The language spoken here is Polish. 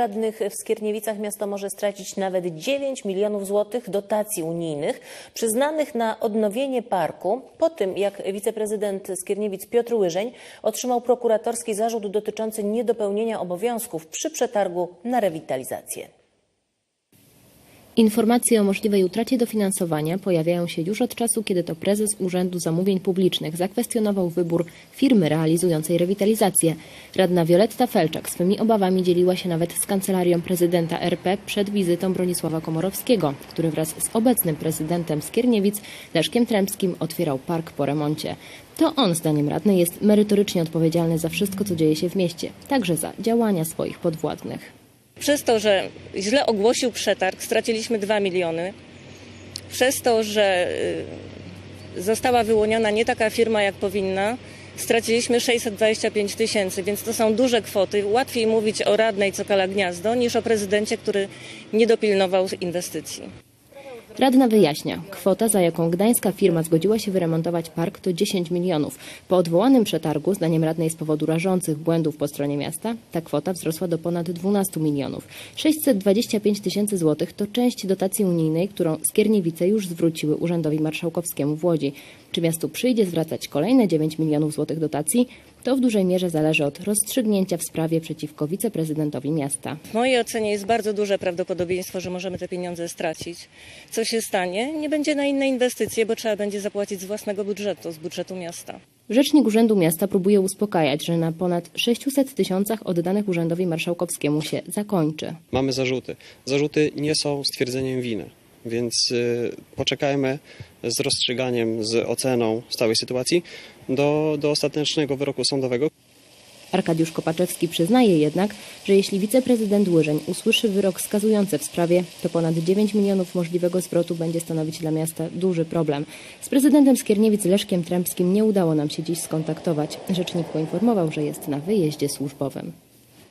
radnych w Skierniewicach miasto może stracić nawet 9 milionów złotych dotacji unijnych przyznanych na odnowienie parku po tym, jak wiceprezydent Skierniewic Piotr Łyżeń otrzymał prokuratorski zarzut dotyczący niedopełnienia obowiązków przy przetargu na rewitalizację. Informacje o możliwej utracie dofinansowania pojawiają się już od czasu, kiedy to prezes Urzędu Zamówień Publicznych zakwestionował wybór firmy realizującej rewitalizację. Radna Wioletta Felczak swymi obawami dzieliła się nawet z kancelarią prezydenta RP przed wizytą Bronisława Komorowskiego, który wraz z obecnym prezydentem Skierniewic, Leszkiem Tremskim, otwierał park po remoncie. To on, zdaniem radnej, jest merytorycznie odpowiedzialny za wszystko, co dzieje się w mieście, także za działania swoich podwładnych. Przez to, że źle ogłosił przetarg, straciliśmy 2 miliony. Przez to, że y, została wyłoniona nie taka firma, jak powinna, straciliśmy 625 tysięcy, więc to są duże kwoty. Łatwiej mówić o radnej Cokala Gniazdo niż o prezydencie, który nie dopilnował inwestycji. Radna wyjaśnia, kwota, za jaką gdańska firma zgodziła się wyremontować park, to 10 milionów. Po odwołanym przetargu, zdaniem radnej z powodu rażących błędów po stronie miasta, ta kwota wzrosła do ponad 12 milionów. 625 tysięcy złotych to część dotacji unijnej, którą Skierniewice już zwróciły Urzędowi Marszałkowskiemu w Łodzi. Czy miastu przyjdzie zwracać kolejne 9 milionów złotych dotacji? To w dużej mierze zależy od rozstrzygnięcia w sprawie przeciwko wiceprezydentowi miasta. W mojej ocenie jest bardzo duże prawdopodobieństwo, że możemy te pieniądze stracić. Co się stanie? Nie będzie na inne inwestycje, bo trzeba będzie zapłacić z własnego budżetu, z budżetu miasta. Rzecznik Urzędu Miasta próbuje uspokajać, że na ponad 600 tysiącach oddanych Urzędowi Marszałkowskiemu się zakończy. Mamy zarzuty. Zarzuty nie są stwierdzeniem winy, więc y, poczekajmy z rozstrzyganiem, z oceną całej sytuacji do, do ostatecznego wyroku sądowego. Arkadiusz Kopaczewski przyznaje jednak, że jeśli wiceprezydent Łyżeń usłyszy wyrok skazujący w sprawie, to ponad 9 milionów możliwego zwrotu będzie stanowić dla miasta duży problem. Z prezydentem Skierniewic Leszkiem Trębskim nie udało nam się dziś skontaktować. Rzecznik poinformował, że jest na wyjeździe służbowym.